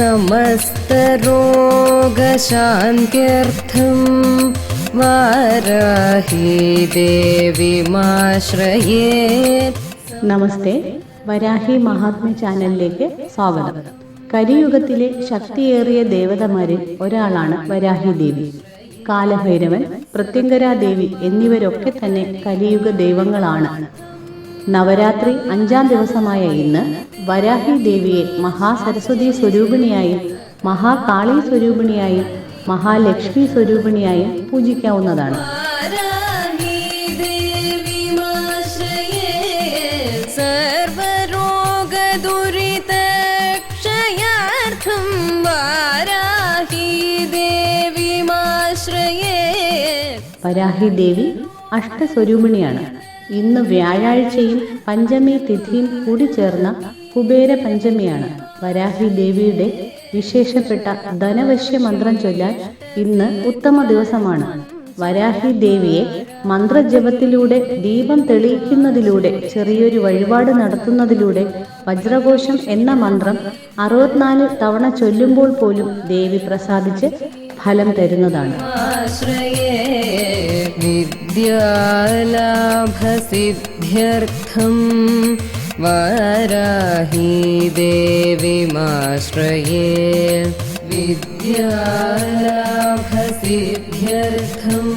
समस्तरोगशान्त्यर्थं वाराही देवीमाश्रये നമസ്തേ വരാഹി മഹാത്മ്യ ചാനലിലേക്ക് സ്വാഗതം കലിയുഗത്തിലെ ശക്തിയേറിയ ദേവതമാരിൽ ഒരാളാണ് വരാഹി ദേവി കാലഭൈരവൻ പ്രത്യങ്കരാ ദേവി എന്നിവരൊക്കെ തന്നെ കലിയുഗ ദൈവങ്ങളാണ് നവരാത്രി അഞ്ചാം ദിവസമായ ഇന്ന് വരാഹി ദേവിയെ മഹാസരസ്വതി സ്വരൂപിണിയായും മഹാകാളി സ്വരൂപിണിയായും മഹാലക്ഷ്മി സ്വരൂപിണിയായും പൂജിക്കാവുന്നതാണ്. വരാഹി ദേവി അഷ്ടസ്വരൂപിണിയാണ്. ഇന്ന് വ്യാഴാഴ്ചയും പഞ്ചമി തിഥിയും കൂടി ചേർന്ന കുബേര പഞ്ചമിയാണ്. വരാഹി ദേവിയുടെ വിശേഷപ്പെട്ട ധനവശ്യ മന്ത്രം ചൊല്ലാൻ ഇന്ന് ഉത്തമ ദിവസമാണ്. വരാഹി ദേവിയെ മന്ത്രജപത്തിലൂടെ ദീപം തെളിയിക്കുന്നതിലൂടെ ചെറിയൊരു വഴിപാട് നടത്തുന്നതിലൂടെ വജ്രഘോഷം എന്ന മന്ത്രം അറുപത്തിനാല് തവണ ചൊല്ലുമ്പോൾ പോലും ദേവി പ്രസാദിച്ച് ഫലം തരുന്നതാണ്. വിദ്യാല विद्यालाभसिद्ध्यर्थं वाराही देवीमाश्रये विद्यालाभसिद्ध्यर्थं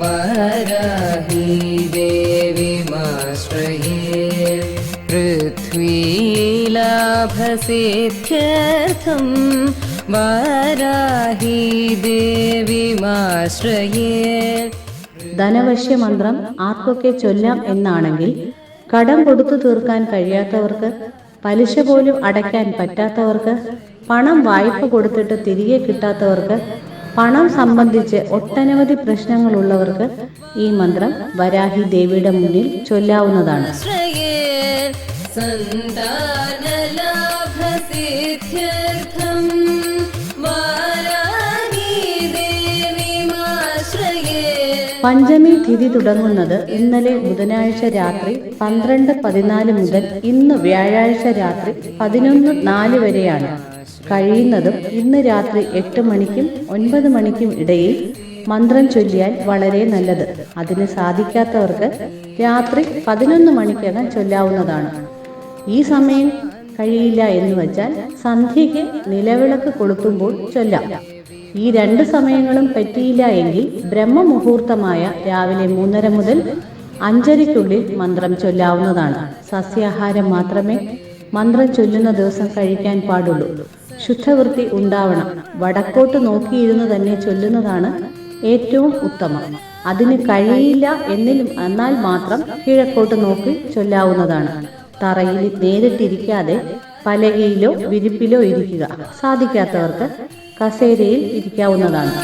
वाराही देवीमाश्रये पृथ्वीलाभसिद्ध्यर्थं वाराही देवीमाश्रये ധനവശ്യ മന്ത്രം ആർക്കൊക്കെ ചൊല്ലാം എന്നാണെങ്കിൽ കടം കൊടുത്തു തീർക്കാൻ കഴിയാത്തവർക്ക് പലിശ പോലും അടയ്ക്കാൻ പറ്റാത്തവർക്ക് പണം വായ്പ കൊടുത്തിട്ട് തിരികെ കിട്ടാത്തവർക്ക് പണം സംബന്ധിച്ച് ഒട്ടനവധി പ്രശ്നങ്ങളുള്ളവർക്ക് ഈ മന്ത്രം വരാഹി ദേവിയുടെ മുന്നിൽ ചൊല്ലാവുന്നതാണ്. സന്താന പഞ്ചമി തിഥി തുടങ്ങുന്നത് ഇന്നലെ ബുധനാഴ്ച രാത്രി പന്ത്രണ്ട് പതിനാല് മുതൽ ഇന്ന് വ്യാഴാഴ്ച രാത്രി പതിനൊന്ന് നാല് വരെയാണ്. കഴിയുന്നതും ഇന്ന് രാത്രി എട്ട് മണിക്കും ഒൻപത് മണിക്കും ഇടയിൽ മന്ത്രം ചൊല്ലിയാൽ വളരെ നല്ലത്. അതിന് സാധിക്കാത്തവർക്ക് രാത്രി പതിനൊന്ന് മണിക്കകം ചൊല്ലാവുന്നതാണ്. ഈ സമയം കഴിയില്ല എന്ന് വെച്ചാൽ സന്ധ്യയ്ക്ക് നിലവിളക്ക് കൊളുത്തുമ്പോൾ ചൊല്ലാം. ഈ രണ്ട് സമയങ്ങളും പറ്റിയില്ല എങ്കിൽ ബ്രഹ്മമുഹൂർത്തമായ രാവിലെ മൂന്നര മുതൽ അഞ്ചരയ്ക്കുള്ളിൽ മന്ത്രം ചൊല്ലാവുന്നതാണ്. സസ്യാഹാരം മാത്രമേ മന്ത്രം ചൊല്ലുന്ന ദിവസം കഴിക്കാൻ പാടുള്ളൂ. ശുദ്ധവൃത്തി ഉണ്ടാവണം. വടക്കോട്ട് നോക്കിയിരുന്ന് തന്നെ ചൊല്ലുന്നതാണ് ഏറ്റവും ഉത്തമം. അതിന് കഴിയില്ല എന്നിലും എന്നാൽ മാത്രം കിഴക്കോട്ട് നോക്കി ചൊല്ലാവുന്നതാണ്. തറയിൽ നേരിട്ടിരിക്കാതെ പലകയിലോ വിരിപ്പിലോ ഇരിക്കുക. സാധിക്കാത്തവർക്ക് കസേരയിൽ ഇരിക്കാവുന്നതാണ്.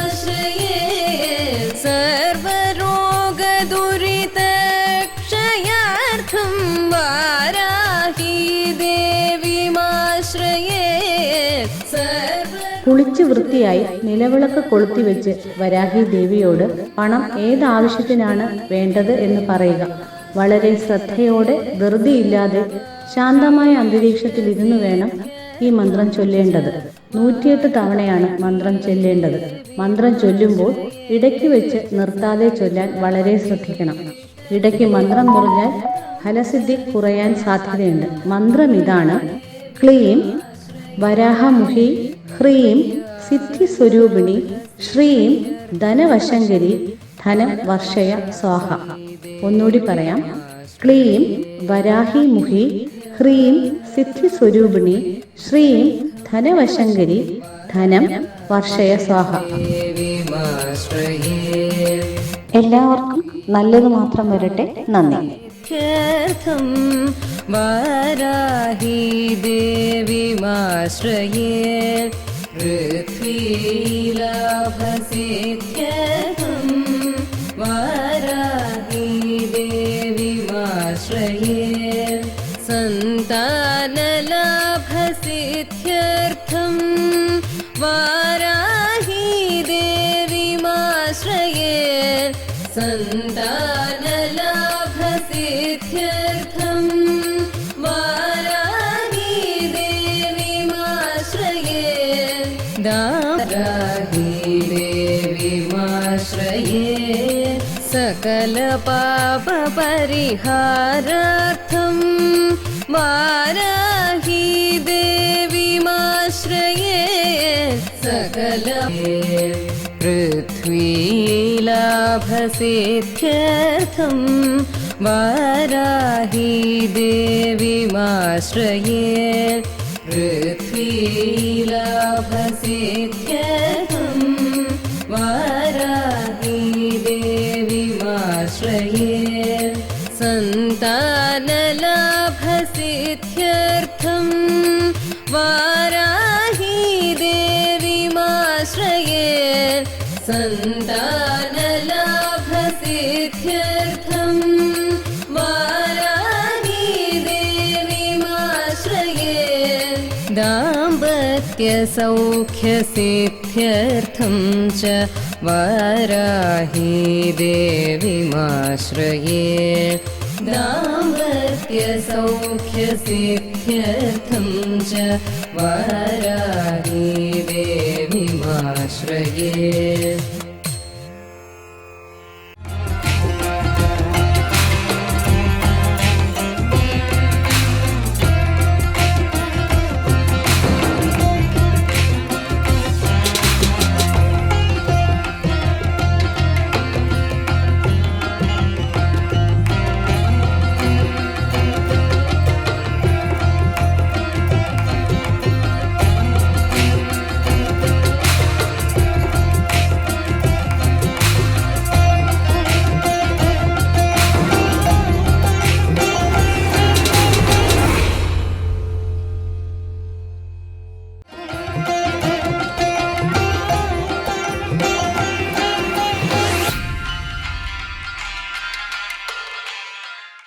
കുളിച്ച് വൃത്തിയായി നിലവിളക്ക് കൊളുത്തി വെച്ച് വരാഹി ദേവിയോട് പണം ഏതാവശ്യത്തിനാണ് വേണ്ടത് എന്ന് പറയുക. വളരെ ശ്രദ്ധയോടെ ധൃതിയില്ലാതെ ശാന്തമായ അന്തരീക്ഷത്തിൽ ഇരുന്നു വേണം ഈ മന്ത്രം ചൊല്ലേണ്ടത്. നൂറ്റിയെട്ട് തവണയാണ് മന്ത്രം ചൊല്ലേണ്ടത്. മന്ത്രം ചൊല്ലുമ്പോൾ ഇടയ്ക്ക് വെച്ച് നിർത്താതെ ചൊല്ലാൻ വളരെ ശ്രദ്ധിക്കണം. ഇടയ്ക്ക് മന്ത്രം മുറിഞ്ഞാൽ ഫലസിദ്ധി കുറയാൻ സാധ്യതയുണ്ട്. മന്ത്രം ഇതാണ്. ക്ലീം വരാഹമുഹി ഹ്രീം സിദ്ധി സ്വരൂപിണി ശ്രീം ധനവശങ്കരി ധനം വർഷയ സ്വാഹ. ഒന്നുകൂടി പറയാം ക്ലീം വരാഹിമുഖി ഹ്രീം സിദ്ധി സ്വരൂപിണി ശ്രീം ധനവശങ്കരി ധനം വർഷയ സ്വാഹ देवीमाश्रये എല്ലാവർക്കും നല്ലത് മാത്രം വരട്ടെ നന്ദി र्थं वाराही देवीमाश्रये पृथ्वीलाभसिद्ध्यर्थं वाराही देवीमाश्रये सन्तानलाभसिद्ध्यर्थं वाराही देवीमाश्रये सन्तानलाभसिद्ध्यर्थं सकलपापपरिहारार्थं वाराही देवीमाश्रये सकल पृथ्वीलाभसेत्यर्थं वाराही देवीमाश्रये पृथ्वीलाभसेत्यर्थं सन्तानलाभसिद्ध्यर्थं वाराही देवीमाश्रये सन्तानलाभसिद्ध्यर्थं वाराही देवीमाश्रये दाम्पत्यसौख्यसिद्ध्यर्थं च वाराही देवीमाश्रये दाम्पत्यसौख्यसिद्ध्यर्थं च वाराही देवीमाश्रये